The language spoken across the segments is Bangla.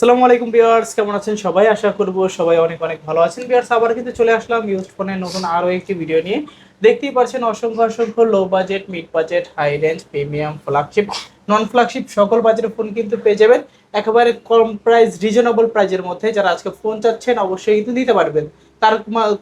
আসসালামু আলাইকুম ভিউয়ার্স, কেমন আছেন সবাই? আশা করব সবাই অনেক অনেক ভালো আছেন। ভিউয়ার্স, আবার কিন্তু চলে আসলাম ইউজ ফোনের নতুন আরও একটি ভিডিও নিয়ে। দেখতেই পাচ্ছেন অসংখ্য অসংখ্য low budget mid budget high range premium flagship non flagship সকল বাজেটের ফোন কিন্তু পেয়ে যাবেন। একেবারে কম প্রাইস রিজনেবল প্রাইজের মধ্যে। যারা আজকে ফোন চাচ্ছেন, অবশ্যই কিন্তু নিতে পারবেন। তার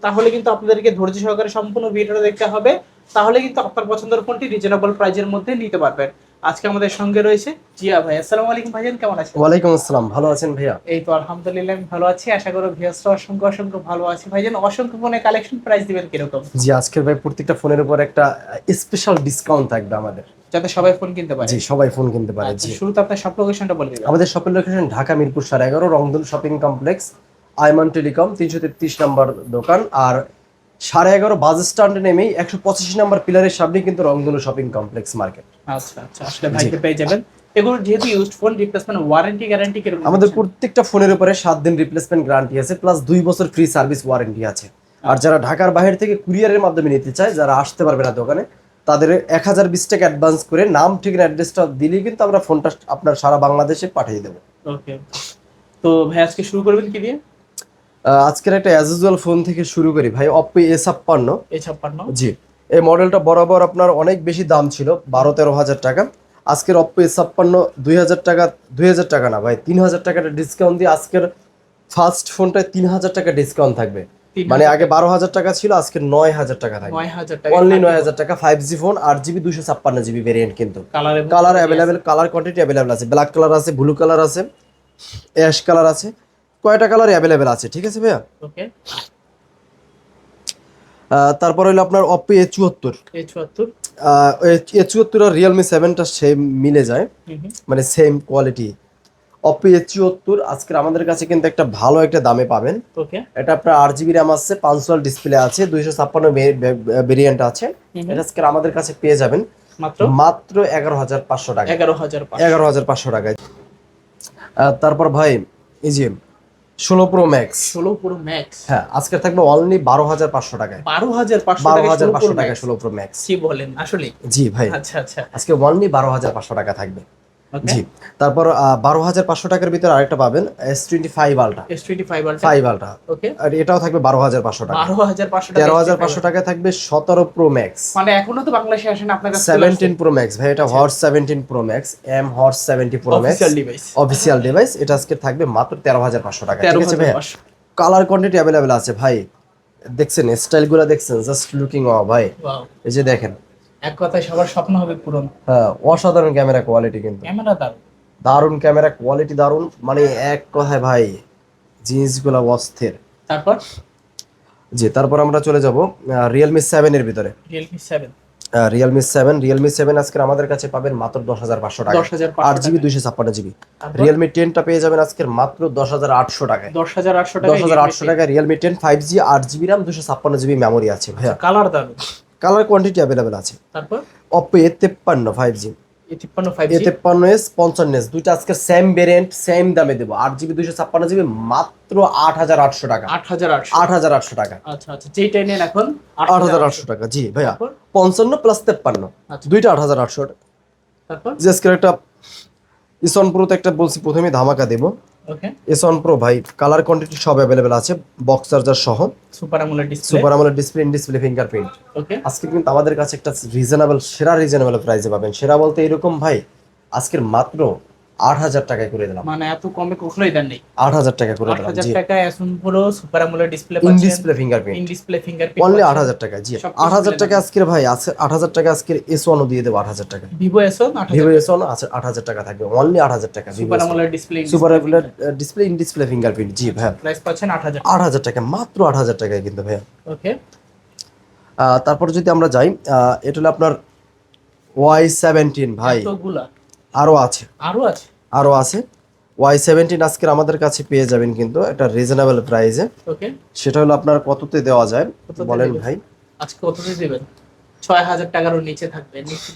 তাহলে কিন্তু আপনাদেরকে ধৈর্য সহকারে সম্পূর্ণ ভিডিওটা দেখতে হবে। তাহলে কিন্তু আপনার পছন্দের ফোনটি রিজনেবল প্রাইজের মধ্যে নিতে পারবেন। আজকে আমাদের সঙ্গে রয়েছে জিয়া ভাই। আসসালামু আলাইকুম ভাইজান কেমন আছেন? ওয়ালাইকুম আসসালাম ভালো আছেন ভাইয়া? এই তো আলহামদুলিল্লাহ আমি ভালো আছি। আশা করি ভিউয়ার্সরা অসংখ্য অসংখ্য ভালো আছে ভাইজান অসংখ্য ফোনে কালেকশন প্রাইস দিবেন কীরকম? জি আজকের ভাই প্রত্যেকটা ফোনের উপর একটা স্পেশাল ডিসকাউন্ট থাকবে আমাদের। যাতে সবাই ফোন কিনতে পারে। জি সবাই ফোন কিনতে পারে আচ্ছা, জি। শুরুতে আপনার সব লোকেশনটা বলে দিবেন। আমাদের শপের লোকেশন ঢাকা মিরপুর সাড়ে এগারো রংধন শপিং কমপ্লেক্স আইমান টেলিকম তিনশো তেত্রিশ নাম্বার দোকান আর সাড়ে এগারো বাস স্ট্যান্ডে নেমেই একশো পঁচাশি নাম্বার পিলারের সামনে কিন্তু রংধনু শপিং কমপ্লেক্স মার্কেট আচ্ছা আচ্ছা আসলে ভাইকে পেয়ে যাবেন। এগুলো যেহেতু used phone replacement warranty guarantee কীরকম আমাদের প্রত্যেকটা ফোনের উপরে সাত দিন রিপ্লেসমেন্ট গ্যারান্টি আছে প্লাস দুই বছর ফ্রি সার্ভিস ওয়ারেন্টি আছে। আর যারা ঢাকার বাইরে থেকে কুরিয়ারের মাধ্যমে নিতে চায় যারা আসতে পারবে না দোকানে তাদের এক হাজার বিশ টাকা অ্যাডভান্স করে নাম ঠিকানা অ্যাড্রেসটা দিলেই কিন্তু আমরা ফোনটা আপনার সারা বাংলাদেশে পাঠিয়ে দেবো। ওকে তো ভাই আজকে শুরু করবেন কি দিয়ে? আজকের একটা অ্যাজ ইউজুয়াল ফোন থেকে শুরু করি। ভাই অপ্পো এ ছাপ্পান্ন। এই ছাপ্পান্ন। জি এই মডেলটা বরাবর আপনার অনেক বেশি দাম ছিল বারো তেরো হাজার টাকা। আজকের অপ্পো এ ছাপ্পান্ন দুই হাজার টাকা দুই হাজার টাকা না ভাই তিন হাজার টাকাটা ডিসকাউন্ট দিয়ে আজকের ফার্স্ট ফোনটায় তিন হাজার টাকা ডিসকাউন্ট থাকবে। মানে আগে বারো হাজার টাকা ছিল আজকে নয় হাজার টাকা থাকবে। অনলি নয় হাজার টাকা ফাইভ জি ফোন আট জিবি দুশো ছাপ্পান্ন জিবি ভেরিয়েন্ট কিন্তু। Colour colour available colour quantity available আছে। ব্ল্যাক কালার আছে ব্লু কালার আছে অ্যাশ কালার আছে। কয়টা কালার অ্যাভেলেবেল আছে ঠিক আছে ভাইয়া? ওকে তারপর হলো আপনার অপ্পো এ চুয়াত্তর। এ চুয়াত্তর। আর রিয়েলমি সেভেনটা সেম মিলে যায়। মানে সেম কোয়ালিটি অপ্পো এ চুয়াত্তর আজকের আমাদের কাছে কিন্তু একটা ভালো একটা দামে পাবেন। ওকে এটা আপনার আট জিবি র্যাম আছে পাঁচশোয়াল ডিসপ্লে আছে দুইশো ছাপ্পান্ন ভেরিয়েন্ট আছে। এটা আজকের আমাদের কাছে পেয়ে যাবেন। মাত্র? মাত্র এগারো হাজার পাঁচশো টাকা। এগারো হাজার পাঁচশো। এগারো হাজার পাঁচশো টাকায়। তারপর ভাই এই যে ষোলো প্রো ম্যাক্স ষোলো প্রো ম্যাক্স হ্যাঁ আজকে থাকবে অনলি বারো হাজার পাঁচশো টাকায়। বারো হাজার পাঁচশো বারো টাকা হাজার পাঁচশো টাকা টাকা ষোলো প্রো ম্যাক্স কি বলেন আসলে জি ভাই। আচ্ছা আচ্ছা। আজকে অনলি বারো হাজার পাঁচশো টাকা থাকবে। জি। তারপর বারো হাজার পাঁচশো টাকার ভিতরে আরেকটা পাবেন S twenty five ultra S twenty five five ultra okay আর এটাও থাকবে বারো হাজার পাঁচশো টাকা। বারো হাজার পাঁচশো টাকা তেরো হাজার পাঁচশো টাকায় থাকবে সতেরো প্রো ম্যাক্স মানে এখনও তো বাংলাদেশে আসেন আপনার কাছে সেভেন্টিন প্রো ম্যাক্স ভাই এটা হর্স seventeen pro max M horse seventy pro max official device এটা আজকে থাকবে মাত্র তেরো হাজার পাঁচশো টাকা ঠিক আছে ভাই কালার কোয়ান্টিটি অ্যাভেলেবেল আছে ভাই। দেখছেন স্টাইলগুলো দেখছেন জাস্ট লুকিং ও ভাই। এই যে দেখেন এক কথায় সবার স্বপ্ন হবে পূরণ। হ্যাঁ অসাধারণ ক্যামেরা কোয়ালিটি কিন্তু। ক্যামেরা দারুণ। দারুণ ক্যামেরা কোয়ালিটি দারুণ মানে এক কথায় ভাই জিনিসগুলো অস্থির। তারপর? জি তারপর আমরা চলে যাব রিয়েলমি সেভেন এর ভিতরে। Realme seven Realme seven Realme seven আজকে আমাদের কাছে পাবেন মাত্র দশ হাজার পাঁচশো টাকা। দশ হাজার আট জিবি দুইশো ছাপ্পান্ন জিবি। রিয়েলমি টেনটা পেয়ে যাবেন আজকের মাত্র দশ হাজার আটশো টাকায়। দশ হাজার আটশো টাকা দশ হাজার আটশো টাকায় রিয়েলমি টেন ফাইভ জি আট জিবি র্যাম দুশো ছাপ্পান্ন জিবি মেমোরি আছে ভাইয়া। কালার দারুণ। কালার কোয়ান্টিটি অ্যাভেলেবেল আছে। তারপর? অপ্পো এ তেপ্পান্ন ফাইভ জি তিপ্পান্ন এস পঞ্চান্ন এস দুইটা আজকে সেম ভেরিয়েন্ট সেম দামে দেবো। আট জিবি ছাপ্পান্ন জিবি মাত্র আট হাজার আটশো টাকা। আট হাজার আট হাজার আটশো টাকা। আচ্ছা আচ্ছা নেন এখন আট হাজার আটশো। টাকা জি ভাইয়া? পঞ্চান্ন প্লাস তেপ্পান্ন। আচ্ছা। দুইটা আট হাজার আটশো। টাকা তারপর? যে আজকের একটা ইসন একটা বলছি প্রথমে ধামাকা দেবো। ওকে এসন প্রো ভাই কালার কোয়ান্টিটি সব অ্যাভেলেবেল আছে বক্স চার্জার সহ। সুপার আমুলার ডিসপ্লে সুপার আমলের display in display fingerprint okay আজকে কিন্তু আমাদের কাছে একটা রিজনেবল সেরা রিজনেবল প্রাইসে পাবেন। সেরা বলতে এরকম ভাই আজকের মাত্র আট হাজার টাকায় করে দিলাম মানে এত কমে কখনোই দেন নেই আট হাজার টাকা করে আট দিলাম হাজার জি টাকা এসন পুরো super display in display fingerprint in display finger only আট হাজার টাকা জি আট হাজার টাকা আজকের ভাই আছে আট হাজার টাকা আজকের এস ওয়ানও দিয়ে দেবো আট হাজার টাকা ভিভো এসন আট ভিভো এস ওয়ান আছে আট হাজার টাকা থাকবে অনলি আট হাজার টাকা super AMOLED display super display in display fingerprint জি ভাই প্রাইস পাচ্ছেন আট হাজার আট হাজার টাকা মাত্র আট হাজার টাকায় কিন্তু ভাইয়া ওকে তারপর যদি আমরা যাই এটা হলো আপনার ওয়াই সেভেন্টিন ভাই আরও আছে। আরও আছে? আরও আছে। ওয়াই সেভেন্টিন আজকের আমাদের কাছে পেয়ে যাবেন কিন্তু একটা রিজনেবল প্রাইসে ওকে। সেটা হলো আপনার কততে দেওয়া যায় বলেন ভাই। আজকে কততে দেবেন? ছয় হাজার টাকারও নিচে থাকবে নিচে।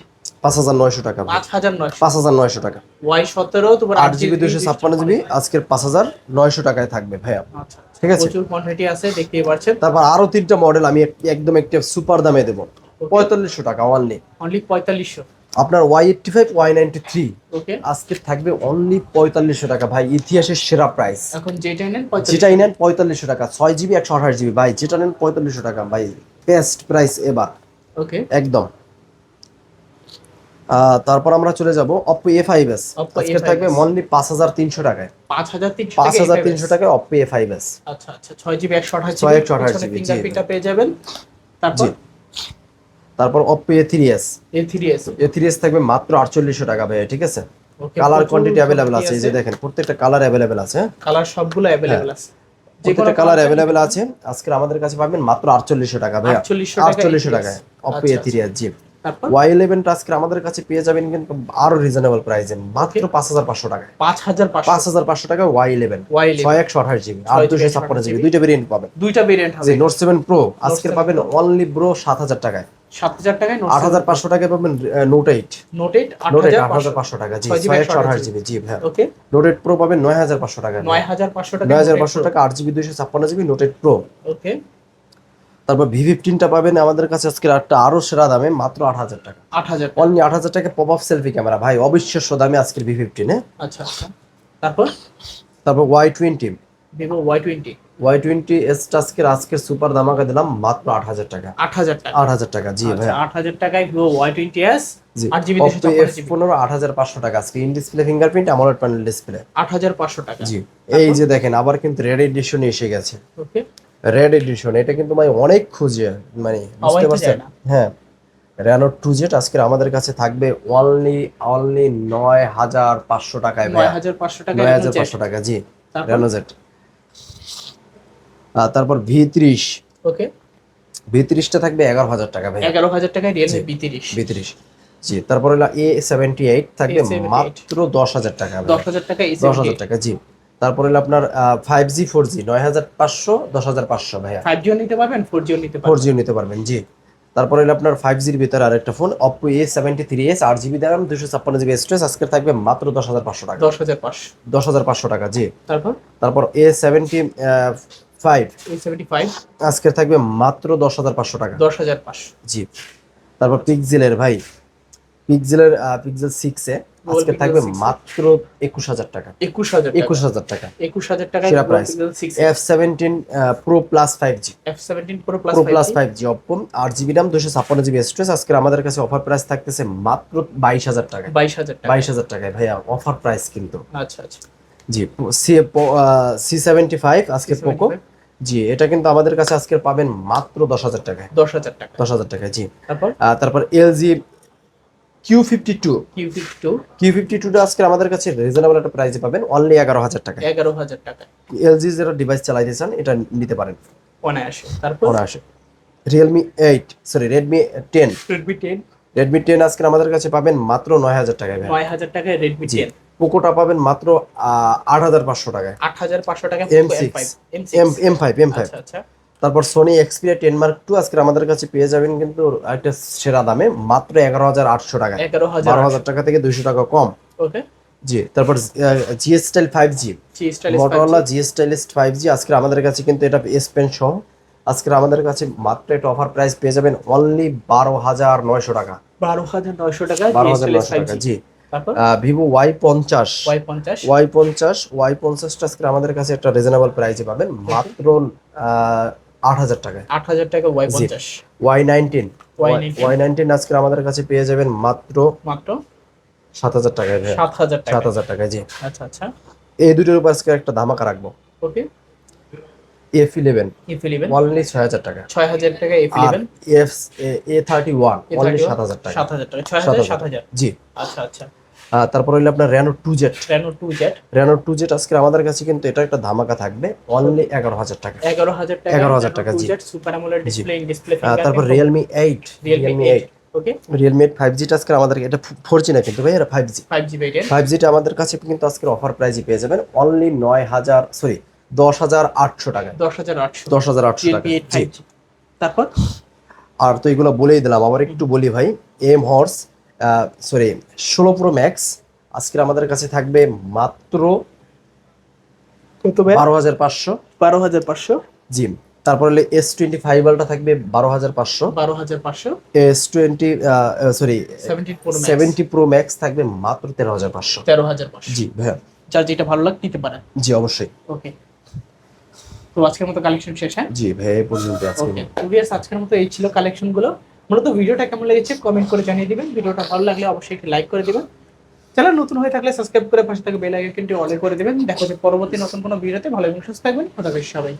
পাঁচ হাজার নয়শো টাকা পাঁচ হাজার নয়শো। পাঁচ হাজার নয়শো টাকা। ওয়াই সতেরো তোমার আট জিবি দুশো ছাপ্পান্ন জিবি আজকের পাঁচ হাজার নয়শো টাকায় থাকবে ভাইয়া। আচ্ছা ঠিক আছে? প্রচুর কোয়ান্টিটি আছে দেখতেই পাচ্ছেন। তারপর আরও তিনটা মডেল আমি একদম একটা সুপার দামে দেবো। পঁয়তাল্লিশশো টাকা অনলি অনলি পঁয়তাল্লিশশো। আপনার Y eighty five Y ninety three okay আজকে থাকবে অনলি পঁয়তাল্লিশশো টাকা। ভাই ইতিহাসের সেরা প্রাইস এখন যেটা নেন যেটাই নেন পঁয়তাল্লিশশো টাকা। ছয় জিবি একশো আঠাশ জিবি ভাই যেটা নেন পঁয়তাল্লিশশো টাকা। ভাই বেস্ট প্রাইস এবার ওকে একদম। তারপর আমরা চলে যাব অপো এ ফাইভ এস আজকে থাকবে অনলি পাঁচ হাজার তিনশো টাকায়। পাঁচ হাজার তিনশো পাঁচ হাজার তিনশো টাকায় অপো এ ফাইভ এস আচ্ছা আচ্ছা। ছয় জিবি একশো আঠাশ ছয় একশো আঠাশ GB, জি। ফিঙ্গারপ্রিন্টটা পেয়ে যাবেন। তারপর? তারপর Oppo A three S A three S A three S থাকবে মাত্র আটচল্লিশশো টাকা ভাই ঠিক আছে? কালার কোয়ান্টিটি অ্যাভেলেবেল আছে এই যে দেখেন প্রত্যেকটা কালার অ্যাভেলেবেল আছে কালার সবগুলো অ্যাভেলেবেল আছে। যে প্রত্যেকটা কালার অ্যাভেলেবেল আছে। আজকে আমাদের কাছে পাবেন মাত্র আটচল্লিশশো টাকা ভাই 4800 টাকায় অপো আচ্ছা, এ থ্রি এস জি। ওয়াই ইলেভেনটা আজকে আমাদের কাছে পেয়ে যাবেন কিন্তু আরও রিজনেবল প্রাইসে মাত্র পাঁচ হাজার পাঁচশো টাকায়। পাঁচ হাজার পাঁচ হাজার পাঁচশো টাকা ওয়াই ইলেভেন ছয় একশো আঠাশ জিবি আর দুশো ছাপ্পান্ন জিবি দুইটা ভেরিয়েন্ট পাবেন। দুইটা ভেরিয়েন্ট নোট সেভেন প্রো আজকে পাবেন অনলি ব্রো সাত হাজার টাকায়। সাত হাজার টাকায় আট হাজার পাঁচশো টাকায় পাবেন note eight note eight note eight আট হাজার পাঁচশো টাকা। জি ছয় একশো আঠাশ জিবি। জি ভাই ওকে নোট এইট প্রো পাবেন নয় হাজার পাঁচশো টাকা নয় হাজার পাঁচশো টাকা নয় হাজার পাঁচশো টাকা আট জিবি দুইশো ছাপ্পান্ন GB note eight pro okay তারপর ভি ফিফটিনটা পাবেন আমাদের কাছে আজকে একটা আরও সেরা দামে মাত্র আট হাজার টাকা। আট হাজার অনলি আট হাজার টাকা পপ আপ সেলফি ক্যামেরা ভাই অবিশ্বাস্য দামে আজকের ভি ফিফটিনে আচ্ছা আচ্ছা। তারপর? তারপর Y twenty Vivo Y twenty Y twenty S আজকের আজকের সুপার দামাকা দিলাম মাত্র আট হাজার টাকা। আট হাজার টাকা। আট হাজার টাকা জি ভাই আচ্ছা আট হাজার টাকায় ভিভো ওয়াই টোয়েন্টি এস আট জিবি দুশো Oppo ছাপ্পান্ন F জিবি পনেরো আট হাজার পাঁচশো টাকা আজকে। In display fingerprint panel display আট হাজার পাঁচশো টাকা। জি এই যে দেখেন আবার কিন্তু রেড এডিশন এসে গেছে। ওকে। রেড এডিশন এটা কিন্তু ভাই অনেক খুঁজে মানে বুঝতে পারছেন? হ্যাঁ। রেনো টু জেট আজকে আমাদের কাছে থাকবে অনলি অনলি নয় হাজার পাঁচশো টাকায় নয় হাজার পাঁচশো টাকা নয় হাজার পাঁচশো টাকা জি? রেনো জেট তারপর ভি ত্রিশ। ওকে। ভি ত্রিশটা থাকবে এগারো হাজার টাকা ভাই এগারো হাজার টাকায় রিয়েলমি বি তিরিশ। ভি ত্রিশ। জি তারপর হলো এ সেভেন্টি এইট থাকবে মাত্র দশ হাজার টাকা দশ হাজার টাকা দশ হাজার টাকা জি। তারপর হলো আপনার ফাইভ জি ফোর জি নয় হাজার পাঁচশো দশ হাজার পাঁচশো ভাইয়া। ফাইভ জিও নিতে পারবেন ফোর জিও নিতে ফোর জিও নিতে পারবেন জি। তারপর হলো আপনার ফাইভ জির ভিতরে আরেকটা phone Oppo A seventy three S আট জিবি দাম দুশো ছাপ্পান্ন জিবি স্টোরেজ আজকে থাকবে মাত্র দশ হাজার পাঁচশো টাকা। দশ হাজার পাঁচশো। দশ হাজার পাঁচশো টাকা জি। তারপর? তারপর A seventy five seventy five আজকে থাকবে মাত্র দশ হাজার পাঁচশো টাকা। দশ হাজার পাঁচশো। জি। তারপর পিক্সেলের ভাই পিক্সেলের পিক্সেল সিক্স আজকে থাকবে মাত্র একুশ হাজার টাকা। একুশ হাজার একুশ হাজার টাকা। একুশ হাজার টাকায় সেরা price F seventeen pro plus five G F seventeen pro plus pro plus five G Oppo আট জিবি দাম দুশো ছাপ্পান্ন জিবি স্টোরেজ আজকে আমাদের কাছে অফার প্রাইস থাকতেছে মাত্র বাইশ হাজার টাকা বাইশ হাজার বাইশ হাজার টাকায় ভাইয়া অফার প্রাইস কিন্তু। আচ্ছা আচ্ছা। জি সি সি সেভেন্টি ফাইভ আজকে পোকো জি এটা কিন্তু আমাদের কাছে আজকে পাবেন মাত্র দশ হাজার টাকায়। দশ হাজার টাকা। দশ হাজার টাকায় জি। তারপর? তারপর LG Q fifty two. Q fifty two. Q fifty টুটা আজকে আমাদের কাছে রিজনেবল একটা প্রাইসে পাবেন অনলি এগারো হাজার টাকা এগারো হাজার টাকা এলজি যেটা ডিভাইস চালাইতে চান এটা নিতে পারেন। অনায়াসে। তারপর? অনায়াসে। Realme eight sorry Redmi ten Redmi ten Redmi ten আজকে আমাদের কাছে পাবেন মাত্র নয় হাজার টাকায় নয় হাজার টাকায় রেডমি টেন পোকোটা পাবেন মাত্র আট হাজার পাঁচশো টাকায়। আট হাজার পাঁচশো টাকা M six M five M five তারপর Sony Xperia ten mark two আজকে আমাদের কাছে পেয়ে যাবেন কিন্তু একটা সেরা দামে মাত্র এগারো হাজার আটশো টাকা এগারো হাজার টাকা থেকে দুইশো টাকা কম। ওকে। জি তারপর GS style five G G style stylist five G আজকে আমাদের কাছে কিন্তু এটা এস পেন সহ। আজকে আমাদের কাছে মাত্র একটা অফার প্রাইস পেয়ে যাবেন অনলি বারো হাজার নয়শো টাকা। বারো হাজার নয়শো টাকা বারো হাজার নয়শো টাকা জি। ভিভো ওয়াই পঞ্চাশ। ওয়াই পঞ্চাশ। ওয়াই পঞ্চাশ ওয়াই পঞ্চাশটা আজকে আমাদের কাছে একটা রিজনেবল প্রাইসে পাবেন। মাত্র আট হাজার টাকায়। আট হাজার টাকা ওয়াই। পঞ্চাশ। Y nineteen. Y nineteen. আজকে আমাদের কাছে পেয়ে যাবেন মাত্র মাত্র? সাত হাজার টাকায়। সাত হাজার সাত হাজার টাকায় জি। আচ্ছা আচ্ছা। এই দুটোর উপর আজকে একটা ধামাকা রাখব। Okay. F eleven F eleven only ছয় হাজার টাকা। ছয় হাজার টাকা F R eleven F A thirty one only সাত হাজার টাকা সাত হাজার টাকা ছয় হাজার হাজার সাত হাজার। জি। আচ্ছা আচ্ছা। তারপর হইল আপনার Reno two Z Reno two Z Reno two Z আজকে আমাদের কাছে কিন্তু এটা একটা ধামাকা থাকবে। অনলি এগারো হাজার টাকা। এগারো হাজার টাকা। 11,000 টাকা, জি। Super AMOLED display in display তারপর Realme eight Realme eight okay Realme eight five জিটা আজকে আমাদের এটা ফোর জি না কিন্তু ভাই এটা ফাইভ জি ফাইভ জিটা আমাদের কাছে কিন্তু আজকের অফার প্রাইজে পেয়ে যাবেন। অনলি নয় হাজার সরি দশ হাজার আটশো টাকা। দশ হাজার আটশো। দশ হাজার আটশো টাকা। তারপর? আর তো এগুলো বলেই দিলাম। আবার একটু বলি ভাই এম হর্স সরি ষোলো প্রো ম্যাক্স আজকে আমাদের কাছে থাকবে মাত্র বারো হাজার পাঁচশো। বারো হাজার পাঁচশো? জি তারপর হলে এস টোয়েন্টি ফাইভ আলটা থাকবে বারো হাজার পাঁচশো। বারো হাজার পাঁচশো? S twenty sorry seventy pro max থাকবে মাত্র তেরো হাজার পাঁচশো। তেরো হাজার পাঁচশো। জি ভাইয়া। যার যেটা ভালো লাগে নিতে পারেন। জি অবশ্যই। ওকে। তো আজকের মতো কালেকশন শেষ হ্যাঁ? জি এই পর্যন্ত আজকে আজকের মতো এই ছিল কালেকশনগুলো। মূলত ভিডিওটা কেমন লেগেছে কমেন্ট করে জানিয়ে দিবেন। ভিডিওটা ভালো লাগলে অবশ্যই একটি লাইক করে দিবেন। চ্যানেল নতুন হয়ে থাকলে সাবস্ক্রাইব করে পাশে থাকা বেল আইকনটি অল করে দেবেন। দেখো যে পরবর্তী নতুন কোনো ভিডিওতে। ভালো এবং সুস্থ থাকবেন। খোদা হাফেজ সবাই